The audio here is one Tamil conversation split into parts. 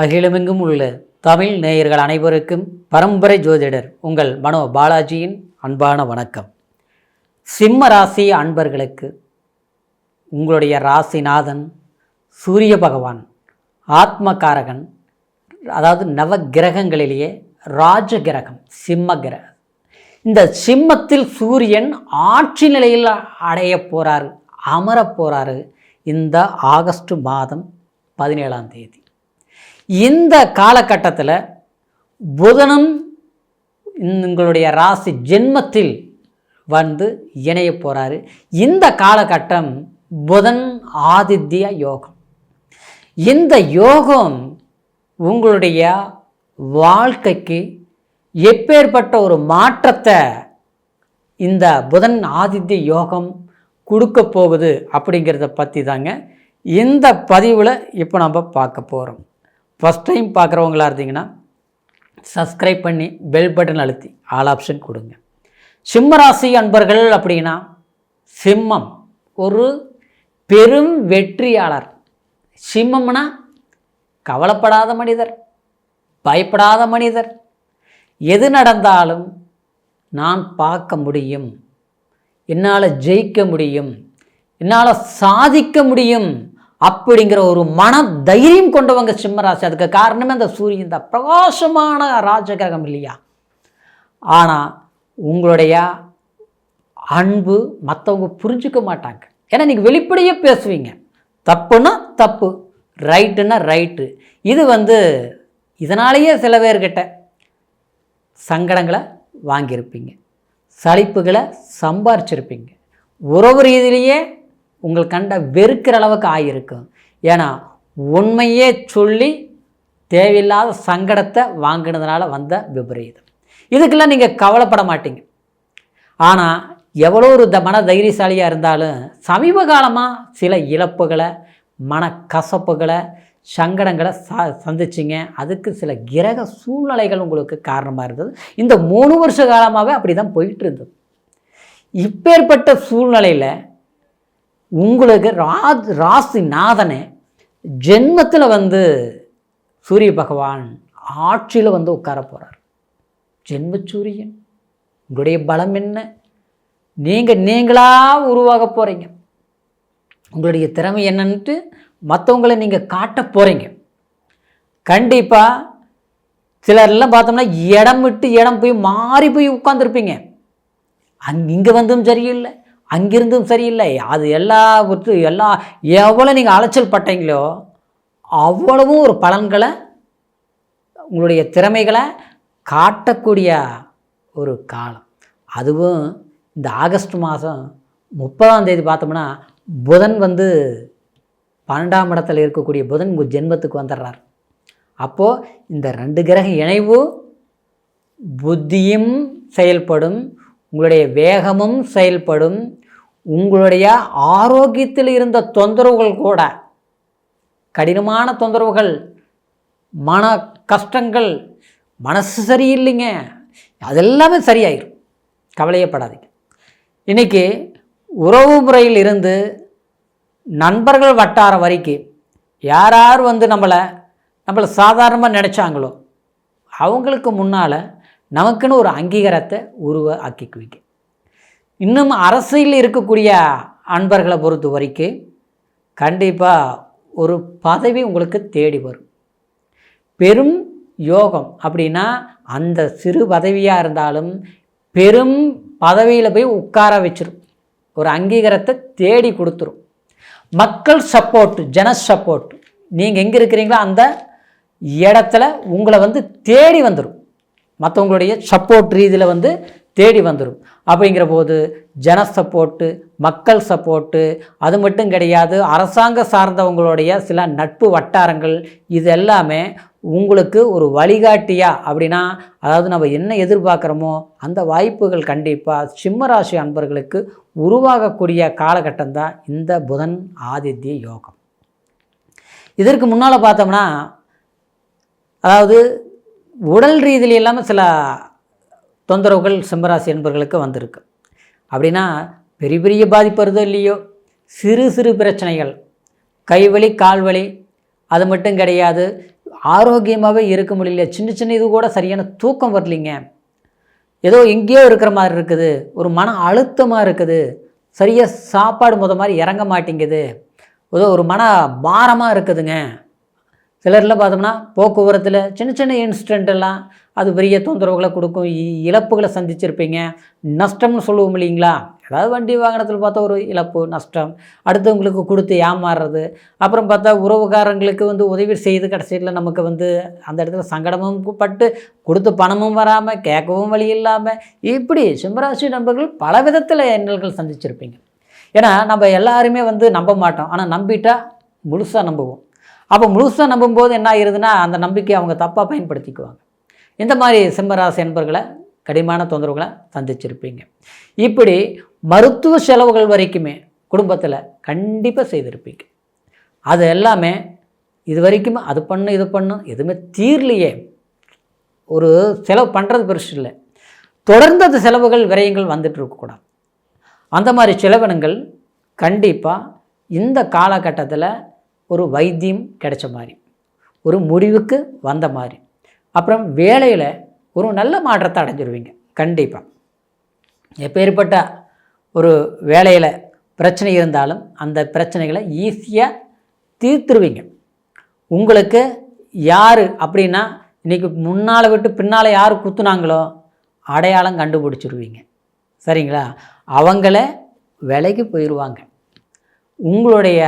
அகிலமெங்கும் உள்ள தமிழ் நேயர்கள் அனைவருக்கும் பரம்பரை ஜோதிடர் உங்கள் மனோ பாலாஜியின் அன்பான வணக்கம். சிம்ம ராசி அன்பர்களுக்கு உங்களுடைய ராசிநாதன் சூரிய பகவான் ஆத்மகாரகன் அதாவது நவ கிரகங்களிலேயே ராஜ கிரகம் சிம்ம கிரகம். இந்த சிம்மத்தில் சூரியன் ஆட்சி நிலையில் அடைய போகிறாரு அமரப் போகிறாரு இந்த ஆகஸ்ட் மாதம் பதினேழாம் தேதி. இந்த காலகட்டத்தில் புதனும் உங்களுடைய ராசி ஜென்மத்தில் வந்து இணைய போகிறாரு இந்த காலகட்டம் புதன் ஆதித்ய யோகம். இந்த யோகம் உங்களுடைய வாழ்க்கைக்கு எப்பேற்பட்ட ஒரு மாற்றத்தை இந்த புதன் ஆதித்ய யோகம் கொடுக்க போகுது அப்படிங்கிறத பற்றி தாங்க இந்த பதிவில் இப்போ நம்ம பார்க்க போகிறோம் ஃபஸ்ட் டைம் பார்க்குறவங்களா இருந்தீங்கன்னா சப்ஸ்கிரைப் பண்ணி பெல் பட்டன் அழுத்தி ஆல் ஆப்ஷன் கொடுங்க. சிம்மராசி அன்பர்கள் அப்படின்னா சிம்மம் ஒரு பெரும் வெற்றியாளர். சிம்மம்னா கவலைப்படாத மனிதர் பயப்படாத மனிதர். எது நடந்தாலும் நான் பார்க்க முடியும். என்னால் ஜெயிக்க முடியும். என்னால் சாதிக்க முடியும். அப்படிங்கிற ஒரு மன தைரியம் கொண்டவங்க சிம்மராசி. அதுக்கு காரணமே அந்த சூரியன் தான். பிரகாசமான ராஜகிரகம் இல்லையா? ஆனால் உங்களுடைய அன்பு மற்றவங்க புரிஞ்சுக்க மாட்டாங்க. ஏன்னா நீங்கள் வெளிப்படையே பேசுவீங்க. தப்புன்னா தப்பு ரைட்டுன்னா ரைட்டு இது வந்து இதனாலேயே சில பேர்கிட்ட சங்கடங்களை வாங்கியிருப்பீங்க. சலிப்புகளை சம்பாரிச்சிருப்பீங்க. உறவு ரீதியிலேயே உங்கள் கண்ட வெறுக்கிற அளவுக்கு ஆகியிருக்கும் ஏன்னா உண்மையே சொல்லி தேவையில்லாத சங்கடத்தை வாங்கினதுனால வந்த விபரீதம். இதுக்கெல்லாம் நீங்கள் கவலைப்பட மாட்டீங்க. ஆனால் எவ்வளோ ஒரு த மன தைரியசாலியாக இருந்தாலும் சமீப காலமாக சில இழப்புகளை மனக்கசப்புகளை சங்கடங்களை சா சந்திச்சிங்க. அதுக்கு சில கிரக சூழ்நிலைகள் உங்களுக்கு காரணமாக இருந்தது. இந்த மூணு வருஷ காலமாகவே அப்படி தான் போயிட்டு இருந்தது. இப்பேற்பட்ட சூழ்நிலையில் உங்களுக்கு ரா ராசி நாதனே ஜென்மத்தில் வந்து சூரிய பகவான் ஆட்சியில் வந்து உட்கார போகிறார் ஜென்ம சூரியன் உங்களுடைய பலம் என்ன? நீங்கள் நீங்களாக உருவாக போகிறீங்க உங்களுடைய திறமை என்னன்ட்டு மற்றவங்களை நீங்கள் காட்ட போகிறீங்க கண்டிப்பாக சிலர்லாம் பார்த்தோம்னா இடம் விட்டு இடம் போய் மாறி போய் உட்காந்துருப்பீங்க அங் இங்கே வந்தும் சரியில்லை. அங்கிருந்தும் சரியில்லை. அது எல்லா எல்லா எவ்வளோ நீங்கள் அலைச்சல் பட்டீங்களோ அவ்வளவும் ஒரு பலன்களை உங்களுடைய திறமைகளை காட்டக்கூடிய ஒரு காலம். அதுவும் இந்த ஆகஸ்ட் மாதம் முப்பதாம் தேதி பார்த்தோம்னா புதன் வந்து பன்னெண்டாம் இடத்துல இருக்கக்கூடிய புதன் உங்கள் ஜென்மத்துக்கு வந்துடுறார். அப்போது இந்த ரெண்டு கிரக இணைவு புத்தியும் செயல்படும் உங்களுடைய வேகமும் செயல்படும் உங்களுடைய ஆரோக்கியத்தில் இருந்த தொந்தரவுகள் கூட கடினமான தொந்தரவுகள் மன கஷ்டங்கள் மனசு சரியில்லைங்க அதெல்லாமே சரியாயிரும். கவலையப்படாதீங்க. இன்றைக்கி உறவு முறையில் இருந்து நண்பர்கள் வட்டாரம் வரைக்கும் யார் யார் வந்து நம்மளை நம்மளை சாதாரணமாக நினச்சாங்களோ அவங்களுக்கு முன்னால் நமக்குன்னு ஒரு அங்கீகாரத்தை உருவ ஆக்கிக்குவிங்க இன்னும் அரசியல் இருக்கக்கூடிய அன்பர்களை பொறுத்த வரைக்கும் கண்டிப்பாக ஒரு பதவி உங்களுக்கு தேடி வரும். பெரும் யோகம் அப்படின்னா அந்த சிறு பதவியாக இருந்தாலும் பெரும் பதவியில் போய் உட்கார வச்சிடும் ஒரு அங்கீகாரத்தை தேடி கொடுத்துரும். மக்கள் சப்போர்ட்டு ஜன சப்போர்ட் நீங்கள் எங்கே இருக்கிறீங்களோ அந்த இடத்துல உங்களை வந்து தேடி வந்துடும் மற்றவங்களுடைய சப்போர்ட் ரீதியில் வந்து தேடி வந்துடும் அப்படிங்கிற போது ஜன சப்போர்ட்டு மக்கள் சப்போர்ட்டு அது மட்டும் கிடையாது அரசாங்க சார்ந்தவங்களுடைய சில நட்பு வட்டாரங்கள் இது எல்லாமே உங்களுக்கு ஒரு வழிகாட்டியா அப்படின்னா அதாவது நம்ம என்ன எதிர்பார்க்குறோமோ அந்த வாய்ப்புகள் கண்டிப்பாக சிம்மராசி அன்பர்களுக்கு உருவாகக்கூடிய காலகட்டம் தான் இந்த புதன் ஆதித்ய யோகம். இதற்கு முன்னால் பார்த்தோம்னா அதாவது உடல் ரீதியில் இல்லாமல் சில தொந்தரவுகள் சிம்மராசி என்பர்களுக்கு வந்திருக்கு. அப்படின்னா பெரிய பெரிய பாதிப்பு வருதோ இல்லையோ? சிறு சிறு பிரச்சனைகள். கைவலி கால்வலி அது மட்டும் கிடையாது. ஆரோக்கியமாகவே இருக்க முடியல. சின்ன சின்ன இது கூட சரியான தூக்கம் வரலிங்க. ஏதோ எங்கேயோ இருக்கிற மாதிரி இருக்குது. ஒரு மன அழுத்தமாக இருக்குது. சரியாக சாப்பாடு முத மாதிரி இறங்க மாட்டேங்குது. ஏதோ ஒரு மன பாரமாக இருக்குதுங்க. சிலரில் பார்த்தோம்னா போக்குவரத்தில் சின்ன சின்ன இன்சிடெண்ட் எல்லாம் அது பெரிய தொந்தரவுகளை கொடுக்கும். இழப்புகளை சந்திச்சிருப்பீங்க. நஷ்டம்னு சொல்லுவோம் இல்லைங்களா? அதாவது வண்டி வாகனத்தில் பார்த்தா ஒரு இழப்பு நஷ்டம். அடுத்தவங்களுக்கு கொடுத்து ஏமாறுறது. அப்புறம் பார்த்தா உறவுகாரங்களுக்கு வந்து உதவி செய்து கடைசியில் நமக்கு வந்து அந்த இடத்துல சங்கடமும் பட்டு கொடுத்து பணமும் வராமல் கேட்கவும் வழி இல்லாமல் இப்படி சிம்மராசி நண்பர்கள் பல விதத்தில் எண்ணல்கள் சந்திச்சிருப்பீங்க. ஏன்னா நம்ம எல்லாருமே வந்து நம்ப மாட்டோம். ஆனால் நம்பிட்டால் முழுசாக நம்புவோம். அப்போ முழுசாக நம்பும்போது என்ன ஆயிருதுன்னா அந்த நம்பிக்கையை அவங்க தப்பாக பயன்படுத்திக்குவாங்க. இந்த மாதிரி சிம்மராசி என்பர்களை கடிமான தொந்தரவுகளை சந்திச்சிருப்பீங்க. இப்படி மருத்துவ செலவுகள் வரைக்குமே குடும்பத்தில் கண்டிப்பாக செய்திருப்பீங்க. அது எல்லாமே இது வரைக்கும் அது பண்ணும் இது பண்ணும் எதுவுமே தீர்லையே. ஒரு செலவு பண்ணுறது பெருசு இல்லை. தொடர்ந்து அந்த செலவுகள் விரயங்கள் வந்துட்டு இருக்கக்கூடாது. அந்த மாதிரி செலவினங்கள் கண்டிப்பாக இந்த காலகட்டத்தில் ஒரு வைத்தியம் கிடைச்ச மாதிரி ஒரு முடிவுக்கு வந்த மாதிரி. அப்புறம் வேலையில் ஒரு நல்ல மாற்றத்தை அடைஞ்சிருவீங்க. கண்டிப்பாக எப்பேற்பட்ட ஒரு வேலையில் பிரச்சனை இருந்தாலும் அந்த பிரச்சனைகளை ஈஸியாக தீர்த்துருவீங்க. உங்களுக்கு யார் அப்படின்னா இன்றைக்கி முன்னால் விட்டு பின்னால் யார் குத்துனாங்களோ அடையாளம் கண்டுபிடிச்சிருவீங்க. சரிங்களா? அவங்கள விலைக்கு போயிடுவாங்க உங்களுடைய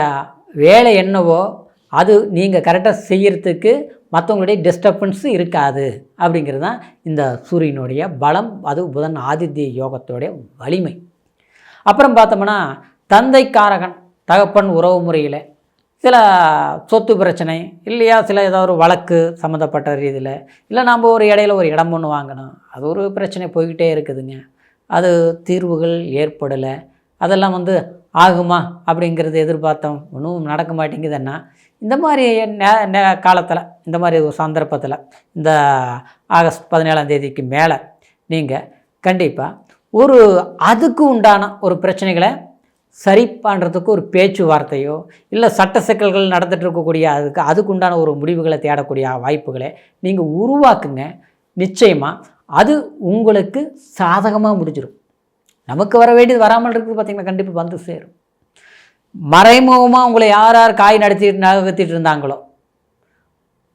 வேலை என்னவோ அது நீங்கள் கரெக்டாக செய்கிறதுக்கு மற்றவங்களுடைய டிஸ்டர்பன்ஸ் இருக்காது. அப்படிங்கிறது தான் இந்த சூரியனுடைய பலம் அது புதன் ஆதித்ய யோகத்தோடைய வலிமை. அப்புறம் பார்த்தோம்னா தந்தைக்காரகன் தகப்பன் உறவு முறையில் சில சொத்து பிரச்சனை இல்லையா சில ஏதாவது ஒரு வழக்கு சம்மந்தப்பட்ட ரீதியில் இல்லை நாம் ஒரு இடையில ஒரு இடம் ஒன்று வாங்கணும் அது ஒரு பிரச்சனை போய்கிட்டே இருக்குதுங்க. அது தீர்வுகள் ஏற்படலை. அதெல்லாம் வந்து ஆகுமா அப்படிங்கிறது எதிர்பார்த்தோம். ஒன்றும் நடக்க மாட்டேங்குதுன்னா இந்த மாதிரி நே நே காலத்தில் இந்த மாதிரி ஒரு சந்தர்ப்பத்தில் இந்த ஆகஸ்ட் பதினேழாம் தேதிக்கு மேலே நீங்கள் கண்டிப்பாக ஒரு அதுக்கு உண்டான ஒரு பிரச்சனைகளை சரி பண்ணுறதுக்கு ஒரு பேச்சுவார்த்தையோ இல்லை சட்ட சிக்கல்கள் நடந்துகிட்டு இருக்கக்கூடிய அதுக்கு அதுக்கு உண்டான ஒரு முடிவுகளை தேடக்கூடிய வாய்ப்புகளை நீங்கள் உருவாக்குங்க. நிச்சயமாக அது உங்களுக்கு சாதகமாக முடிஞ்சிடும் நமக்கு வர வேண்டியது வராமல் இருக்குது பார்த்தீங்கன்னா கண்டிப்பாக வந்து சேரும். மறைமுகமாக உங்களை யார் யார் காய் நடத்திட்டு நகர்த்திட்டு இருந்தாங்களோ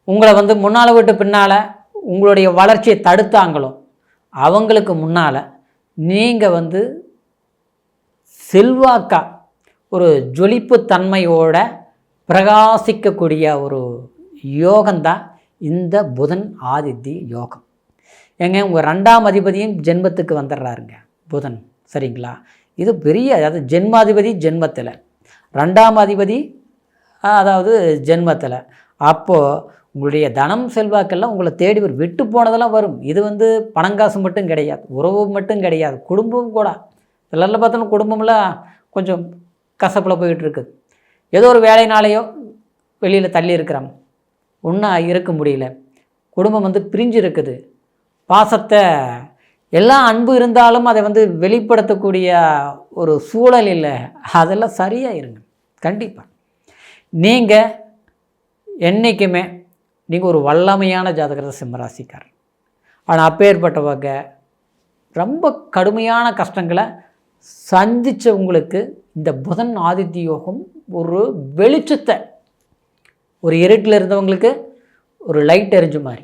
உங்களை வந்து முன்னால் விட்டு பின்னால் உங்களுடைய வளர்ச்சியை தடுத்தாங்களோ அவங்களுக்கு முன்னால் நீங்கள் வந்து செல்வாக்கா ஒரு ஜொலிப்பு தன்மையோட பிரகாசிக்கக்கூடிய ஒரு யோகம்தான் இந்த புதன் ஆதித்ய யோகம். ஏங்க உங்கள் ரெண்டாம் அதிபதியும் ஜென்மத்துக்கு வந்துடுறாருங்க புதன். சரிங்களா? இது பெரிய அதாவது ஜென்மாதிபதி ஜென்மத்தில். ரெண்டாம் அதிபதி அதாவது ஜென்மத்தில். அப்போது உங்களுடைய தனம் செல்வாக்கெல்லாம் உங்களை தேடி வரும் விட்டு போனதெல்லாம் வரும். இது வந்து பணங்காசு மட்டும் கிடையாது. உறவு மட்டும் கிடையாது. குடும்பம் கூட. சிலரில் பார்த்தோம்னா குடும்பம்லாம் கொஞ்சம் கசப்பில் போயிட்டு இருக்குது ஏதோ ஒரு வேலைனாலேயோ வெளியில் தள்ளி இருக்கிறோம் ஒன்றா இருக்க முடியல. குடும்பம் வந்து பிரிஞ்சு இருக்குது. பாசத்தை எல்லா அன்பு இருந்தாலும் அதை வந்து வெளிப்படுத்தக்கூடிய ஒரு சூழல் இல்லை. அதெல்லாம் சரியாக இருங்க கண்டிப்பாக நீங்கள் என்றைக்குமே நீங்கள் ஒரு வல்லமையான ஜாதகத்தை சிம்மராசிக்கார் ஆனால் அப்பேற்பட்டவங்க ரொம்ப கடுமையான கஷ்டங்களை சந்தித்தவங்களுக்கு இந்த புதன் ஆதித்ய யோகம் ஒரு வெளிச்சத்தை ஒரு இருட்டில் இருந்தவங்களுக்கு ஒரு லைட் எரிஞ்ச மாதிரி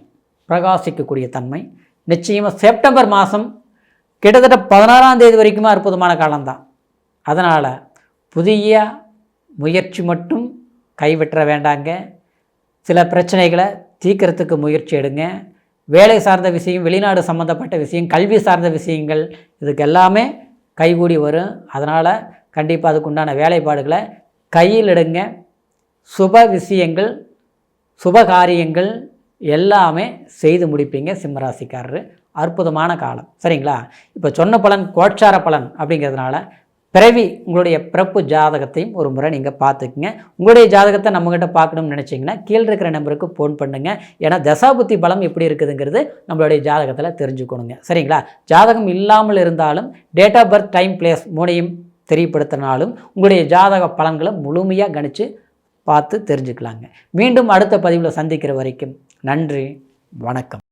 பிரகாசிக்கக்கூடிய தன்மை. நிச்சயமாக செப்டம்பர் மாதம் கிட்டத்தட்ட பதினாறாம் தேதி வரைக்குமே அற்புதமான காலம்தான். அதனால் புதிய முயற்சி மட்டும் கைவிட்டுற வேண்டாங்க. சில பிரச்சனைகளை தீக்கிறதுக்கு முயற்சி எடுங்க. வேலை சார்ந்த விஷயம் வெளிநாடு சம்மந்தப்பட்ட விஷயம் கல்வி சார்ந்த விஷயங்கள் இதுக்கு எல்லாமே கைகூடி வரும். அதனால் கண்டிப்பாக அதுக்குண்டான வேலைப்பாடுகளை கையில் எடுங்க. சுப விஷயங்கள் சுப காரியங்கள் எல்லாமே செய்து முடிப்பீங்க சிம்மராசிக்காரரு. அற்புதமான காலம். சரிங்களா? இப்போ சொன்ன பலன் கோட்சார பலன் அப்படிங்கிறதுனால பிறவி உங்களுடைய பிறப்பு ஜாதகத்தையும் ஒரு முறை நீங்கள் பார்த்துக்குங்க. உங்களுடைய ஜாதகத்தை நம்மக்கிட்ட பார்க்கணும்னு நினச்சிங்கன்னா கீழே இருக்கிற நம்பருக்கு ஃபோன் பண்ணுங்கள் ஏன்னா தசாபுத்தி பலம் எப்படி இருக்குதுங்கிறது நம்மளுடைய ஜாதகத்தில் தெரிஞ்சுக்கணுங்க. சரிங்களா? ஜாதகம் இல்லாமல் இருந்தாலும் date of birth time place மூணையும் தெரியப்படுத்தினாலும் உங்களுடைய ஜாதக பலன்களை முழுமையாக கணித்து பார்த்து தெரிஞ்சுக்கலாங்க. மீண்டும் அடுத்த பதிவில் சந்திக்கிற வரைக்கும் நன்றி வணக்கம்.